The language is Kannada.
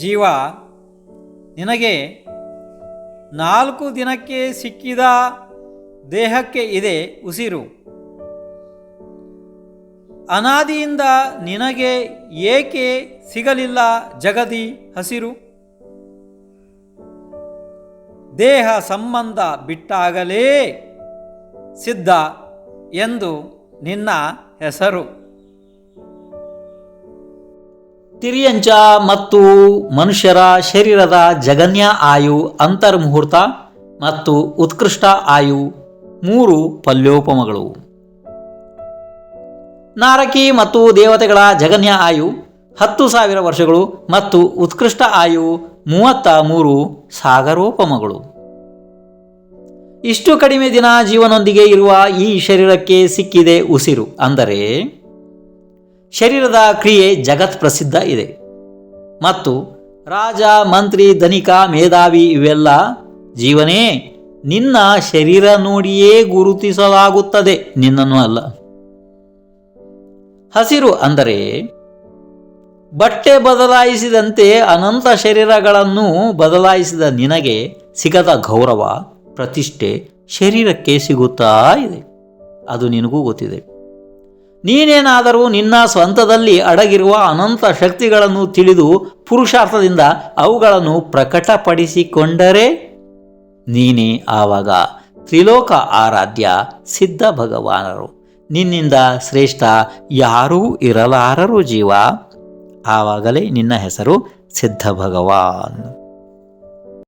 ಜೀವ, ನಿನಗೆ ನಾಲ್ಕು ದಿನಕ್ಕೆ ಸಿಕ್ಕಿದ ದೇಹಕ್ಕೆ ಇದೆ ಉಸಿರು. ಅನಾದಿಯಿಂದ ನಿನಗೆ ಏಕೆ ಸಿಗಲಿಲ್ಲ ಜಗದಿ ಹಸಿರು? ದೇಹ ಸಂಬಂಧ ಬಿಟ್ಟಾಗಲೇ ಸಿದ್ಧ ಎಂದು ನಿನ್ನ ಹೆಸರು. ತಿರಿಯಂಚ ಮತ್ತು ಮನುಷ್ಯರ ಶರೀರದ ಜಗನ್ಯ ಆಯು ಅಂತರ್ಮುಹೂರ್ತ ಮತ್ತು ಉತ್ಕೃಷ್ಟ ಆಯು ಮೂರು ಪಲ್ಯೋಪಮಗಳು. ನಾರಕಿ ಮತ್ತು ದೇವತೆಗಳ ಜಗನ್ಯ ಆಯು ಹತ್ತು ಸಾವಿರ ವರ್ಷಗಳು ಮತ್ತು ಉತ್ಕೃಷ್ಟ ಆಯು ಮೂವತ್ತ ಮೂರು ಸಾಗರೋಪಮಗಳು. ಇಷ್ಟು ಕಡಿಮೆ ದಿನ ಜೀವನೊಂದಿಗೆ ಇರುವ ಈ ಶರೀರಕ್ಕೆ ಸಿಕ್ಕಿದೆ ಉಸಿರು, ಅಂದರೆ ಶರೀರದ ಕ್ರಿಯೆ ಜಗತ್ ಪ್ರಸಿದ್ಧ ಇದೆ. ಮತ್ತು ರಾಜ, ಮಂತ್ರಿ, ಧನಿಕ, ಮೇಧಾವಿ ಇವೆಲ್ಲ ಜೀವನೇ ನಿನ್ನ ಶರೀರ ನೋಡಿಯೇ ಗುರುತಿಸಲಾಗುತ್ತದೆ, ನಿನ್ನನ್ನು ಅಲ್ಲ. ಹಸಿರು ಅಂದರೆ ಬಟ್ಟೆ ಬದಲಾಯಿಸಿದಂತೆ ಅನಂತ ಶರೀರಗಳನ್ನು ಬದಲಾಯಿಸಿದ ನಿನಗೆ ಸಿಗದ ಗೌರವ, ಪ್ರತಿಷ್ಠೆ ಶರೀರಕ್ಕೆ ಸಿಗುತ್ತಾ ಇದೆ. ಅದು ನಿನಗೂ ಗೊತ್ತಿದೆ. ನೀನೇನಾದರೂ ನಿನ್ನ ಸ್ವಂತದಲ್ಲಿ ಅಡಗಿರುವ ಅನಂತ ಶಕ್ತಿಗಳನ್ನು ತಿಳಿದು ಪುರುಷಾರ್ಥದಿಂದ ಅವುಗಳನ್ನು ಪ್ರಕಟಪಡಿಸಿಕೊಂಡರೆ ನೀನೇ ಆವಾಗ ತ್ರಿಲೋಕ ಆರಾಧ್ಯ ಸಿದ್ಧ ಭಗವಾನರು. ನಿನ್ನಿಂದ ಶ್ರೇಷ್ಠ ಯಾರೂ ಇರಲಾರರು ಜೀವ. ಆವಾಗಲೇ ನಿನ್ನ ಹೆಸರು ಸಿದ್ಧ ಭಗವಾನ್.